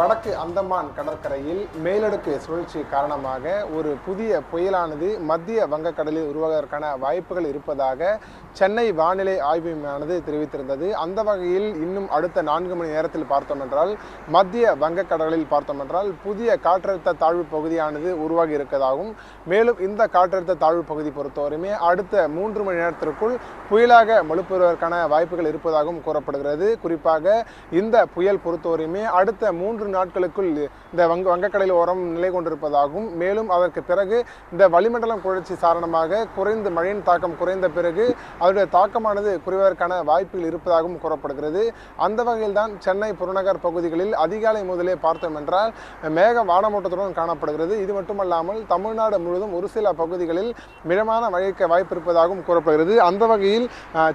வடக்கு அந்தமான் கடற்கரையில் மேலடுக்கு சுழற்சி காரணமாக ஒரு புதிய புயலானது மத்திய வங்கக்கடலில் உருவாவதற்கான வாய்ப்புகள் இருப்பதாக சென்னை வானிலை ஆய்வு மையமானது தெரிவித்திருந்தது. அந்த வகையில் இன்னும் அடுத்த நான்கு மணி நேரத்தில் பார்த்தோம் என்றால் மத்திய வங்கக்கடலில் பார்த்தோம் என்றால் புதிய காற்றழுத்த தாழ்வு பகுதியானது உருவாகி இருக்கதாகவும் மேலும் இந்த காற்றழுத்த தாழ்வு பகுதி பொறுத்தவரையுமே அடுத்த மூன்று மணி நேரத்திற்குள் புயலாக மழுப்புவதற்கான வாய்ப்புகள் இருப்பதாகவும் கூறப்படுகிறது. குறிப்பாக இந்த புயல் பொறுத்தவரையுமே அடுத்த மூன்று நாட்களுக்குள் இந்த வங்க வங்கக்கடலில் ஓரம் நிலை கொண்டிருப்பதாகவும் மேலும் அதற்கு பிறகு இந்த வளிமண்டலம் குழற்சி காரணமாக குறைந்த மழையின் தாக்கம் குறைந்த பிறகு அதனுடைய தாக்கமானது குறைவதற்கான வாய்ப்புகள் இருப்பதாகவும் கூறப்படுகிறது. அந்த வகையில் தான் சென்னை புறநகர் பகுதிகளில் அதிகாலை முதலே பார்த்தோம் என்றால் மேக வானமூட்டத்துடன் காணப்படுகிறது. இது மட்டுமல்லாமல் தமிழ்நாடு முழுவதும் ஒரு சில பகுதிகளில் மிதமான மழைக்கு வாய்ப்பு இருப்பதாகவும் கூறப்படுகிறது. அந்த வகையில்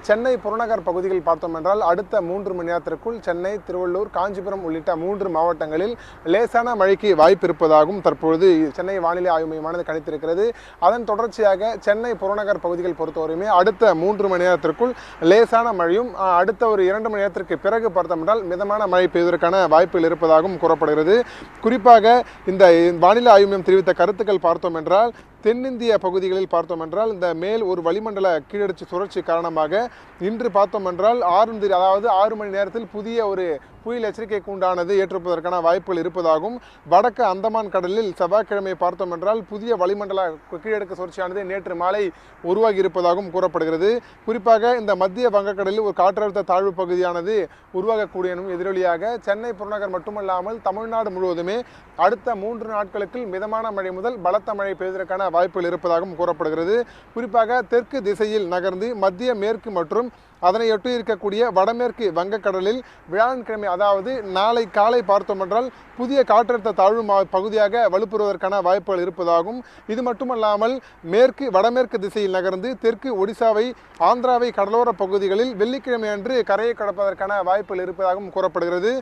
சென்னை புறநகர் பகுதிகள் பார்த்தோம் என்றால் அடுத்த மூன்று மணி நேரத்திற்குள் சென்னை திருவள்ளூர் காஞ்சிபுரம் உள்ளிட்ட மூன்று மாவட்டங்களில் லேசான மழைக்கு வாய்ப்பு இருப்பதாகவும் தற்பொழுது சென்னை வானிலை ஆய்வு மையமானது கணித்திருக்கிறது. அதன் தொடர்ச்சியாக சென்னை புறநகர் பகுதிகள் பொறுத்தவரையுமே அடுத்த மூன்று மணி நேரத்திற்குள் லேசான மழையும் அடுத்த ஒரு இரண்டு மணி நேரத்திற்கு பிறகு பார்த்தோம் என்றால் மிதமான மழை பெய்வதற்கான வாய்ப்புகள் இருப்பதாகவும் கூறப்படுகிறது. குறிப்பாக இந்த வானிலை ஆய்வு மையம் தெரிவித்த கருத்துக்கள் பார்த்தோம் என்றால் தென்னிந்திய பகுதிகளில் பார்த்தோம் என்றால் இந்த மேல் ஒரு வளிமண்டல கீழடிச்சு சுழற்சி காரணமாக இன்று பார்த்தோம் என்றால் ஆறு அதாவது ஆறு மணி நேரத்தில் புதிய ஒரு புயல் எச்சரிக்கைக்கு உண்டானது ஏற்றிருப்பதற்கான வாய்ப்புகள் இருப்பதாகவும் வடக்கு அந்தமான் கடலில் செவ்வாய்க்கிழமை பார்த்தோம் என்றால் புதிய வளிமண்டல கீழடுக்கு சுழற்சியானது நேற்று மாலை உருவாகி இருப்பதாகவும் கூறப்படுகிறது. குறிப்பாக இந்த மத்திய வங்கக்கடலில் ஒரு காற்றழுத்த தாழ்வு பகுதியானது உருவாகக்கூடிய எதிரொலியாக சென்னை புறநகர் மட்டுமல்லாமல் தமிழ்நாடு முழுவதுமே அடுத்த மூன்று நாட்களுக்கு மிதமான மழை முதல் பலத்த மழை பெய்வதற்கான வாய்ப்புகள் இருப்பதாகவும் கூறப்படுகிறது. குறிப்பாக தெற்கு திசையில் நகர்ந்து மத்திய மேற்கு மற்றும் அதனையொட்டி இருக்கக்கூடிய வடமேற்கு வங்கக்கடலில் வியாழன்கிழமை அதாவது நாளை காலை பார்த்தோம் என்றால் புதிய காற்றழுத்த தாழ்வு மா- பகுதியாக வலுப்பெறுவதற்கான வாய்ப்புகள் இருப்பதாகும். இது மட்டுமல்லாமல் மேற்கு வடமேற்கு திசையில் நகர்ந்து தெற்கு ஒடிசாவை ஆந்திராவை கடலோர பகுதிகளில் வெள்ளிக்கிழமை அன்று கரையை கடப்பதற்கான வாய்ப்புகள் இருப்பதாகவும் கூறப்படுகிறது.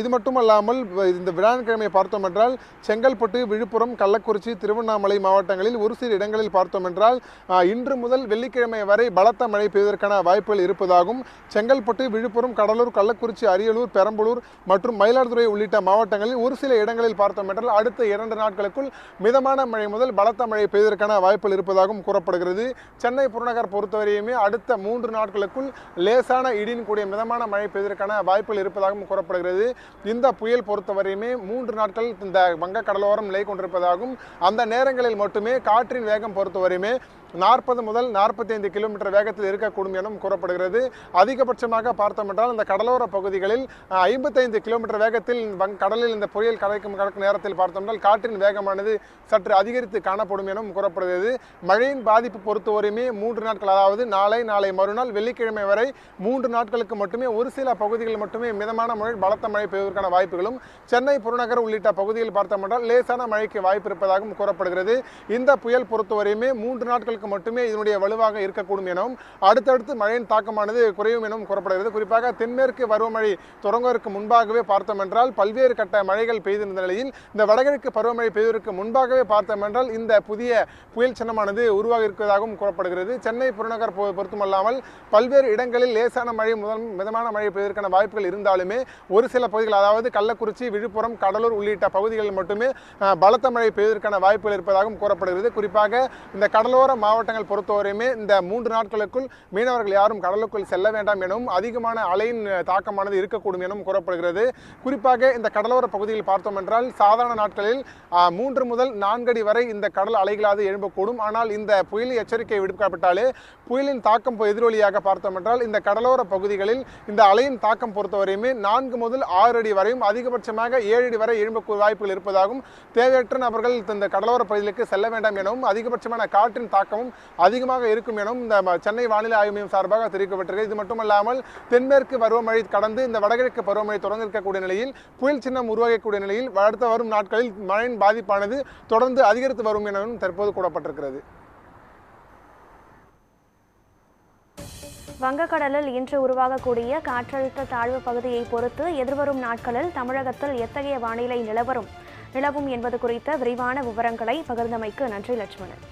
இது மட்டுமல்லாமல் இந்த வியாழன்கிழமை பார்த்தோம் என்றால் செங்கல்பட்டு விழுப்புரம் கள்ளக்குறிச்சி திருவண்ணாமலை மாவட்டங்களில் ஒரு சில இடங்களில் பார்த்தோம் என்றால் இன்று முதல் வெள்ளிக்கிழமை வரை பலத்த மழை பெய்வதற்கான வாய்ப்புகள் இருப்பதாகவும் செங்கல்பட்டு விழுப்புரம் கடலூர் கள்ளக்குறிச்சி அரியலூர் பெரம்பலூர் மற்றும் மயிலாடுதுறை உள்ளிட்ட மாவட்டங்களில் ஒரு சில இடங்களில் பார்த்தோம் என்றால் அடுத்த இரண்டு நாட்களுக்குள் மிதமான மழை முதல் பலத்த மழை பெய்வதற்கான வாய்ப்புகள் இருப்பதாகவும் கூறப்படுகிறது. சென்னை புறநகர் பொறுத்தவரையுமே அடுத்த மூன்று நாட்களுக்குள் லேசான இடியின் கூடிய மிதமான மழை பெய்வதற்கான வாய்ப்புகள் இருப்பதாகவும் கூறப்படுகிறது. இந்த புயல் பொறுத்தவரையுமே மூன்று நாட்கள் இந்த வங்க கடலோரம் நிலை கொண்டிருப்பதாகவும் அந்த நேரங்களில் மட்டுமே காற்றின் வேகம் பொறுத்தவரையுமே நாற்பது முதல் நாற்பத்தைந்து கிலோமீட்டர் வேகத்தில் இருக்கக்கூடும் எனவும் கூறப்படுகிறது. அதிகபட்சமாக பார்த்தோம் என்றால் இந்த கடலோர பகுதிகளில் ஐம்பத்தைந்து கிலோமீட்டர் வேகத்தில் வங் கடலில் இந்த புயல் கலைக்கும் கடக்கும் நேரத்தில் பார்த்தோம் என்றால் காற்றின் வேகமானது சற்று அதிகரித்து காணப்படும் எனவும் கூறப்படுகிறது. மழையின் பாதிப்பு பொறுத்தவரையுமே மூன்று நாட்கள் அதாவது நாளை நாளை மறுநாள் வெள்ளிக்கிழமை வரை மூன்று நாட்களுக்கு மட்டுமே ஒரு சில பகுதிகளில் மட்டுமே மிதமான மழை பலத்த மழை பெய்வதற்கான வாய்ப்புகளும் சென்னை புறநகர் உள்ளிட்ட பகுதியில் பார்த்தோம் என்றால் லேசான மழைக்கு வாய்ப்பு இருப்பதாகவும் கூறப்படுகிறது. இந்த புயல் பொறுத்தவரையுமே மூன்று நாட்களுக்கு மட்டுமே இதனுடைய வலுவாக இருக்கக்கூடும் எனவும் அடுத்தடுத்து மழையின் தாக்கமானது குறையும் எனவும் கூறப்படுகிறது. குறிப்பாக தென்மேற்கு பருவமழை தொடங்குவதற்கு முன்பாகவே பார்த்தோம் என்றால் பல்வேறு கட்ட மழைகள் பெய்திருந்த நிலையில் இந்த வடகிழக்கு பருவமழை பெய்வதற்கு முன்பாகவே பார்த்தோம் என்றால் இந்த புதிய புயல் சின்னமானது உருவாக இருப்பதாகவும் கூறப்படுகிறது. சென்னை புறநகர் பொறுத்துமல்லாமல் பல்வேறு இடங்களில் லேசான மழை முதல் மிதமான மழை பெய்வதற்கான வாய்ப்புகள் இருந்தாலுமே ஒரு சில பகுதிகள் அதாவது கள்ளக்குறிச்சி விழுப்புரம் கடலூர் உள்ளிட்ட பகுதிகளில் மட்டுமே பலத்த மழை பெய்வதற்கான வாய்ப்புகள் இருப்பதாகவும் கூறப்படுகிறது. குறிப்பாக இந்த கடலோர மாவட்டங்கள் பொறுத்தவரையுமே இந்த மூன்று நாட்களுக்குள் மீனவர்கள் யாரும் கடலுக்குள் செல்ல வேண்டாம் எனவும் அதிகமான அலையின் தாக்கமானது இருக்கக்கூடும் எனவும் கூறப்படுகிறது. குறிப்பாக இந்த கடலோர பகுதியில் பார்த்தோம் என்றால் சாதாரண நாட்களில் மூன்று முதல் நான்கடி வரை இந்த கடல் அலைகளாது எழும்பக்கூடும். ஆனால் இந்த புயல் எச்சரிக்கை விடுக்கப்பட்டாலே புயலின் தாக்கம் எதிரொலியாக பார்த்தோம் என்றால் இந்த கடலோர பகுதிகளில் இந்த அலையின் தாக்கம் பொறுத்தவரையுமே நான்கு முதல் ஆறு அடி வரையும் அதிகபட்சமாக ஏழு அடி வரை எழும்பக்கூடிய வாய்ப்புகள் இருப்பதாகவும் தேவையற்ற நபர்கள் இந்த கடலோர பகுதிகளுக்கு செல்ல வேண்டாம் எனவும் அதிகபட்சமான காற்றின் தாக்கம் தாக்கமும் அதிகமாக இருக்கும் எனவும் இந்த சென்னை வானிலை ஆய்வு மையம் சார்பாக தெரிவிக்கப்பட்டிருக்கு இது மட்டுமல்லாமல் தென்மேற்கு பருவமழை கடந்து இந்த வடகிழக்கு பருவமழை தொடர்ந்து இருக்கக்கூடிய நிலையில் புயல் சின்னம் உருவாகக்கூடிய நிலையில் அடுத்த வரும் நாட்களில் மழையின் பாதிப்பானது தொடர்ந்து அதிகரித்து வரும் எனவும் தற்போது கூறப்பட்டிருக்கிறது. வங்கக்கடலில் இன்று உருவாகக்கூடிய காற்றழுத்த தாழ்வு பகுதியை பொறுத்து எதிர்வரும் நாட்களில் தமிழகத்தில் எத்தகைய வானிலை நிலவரும் நிலவும் என்பது குறித்த விரிவான விவரங்களை பகிர்ந்தமைக்கு நன்றி லட்சுமணன்.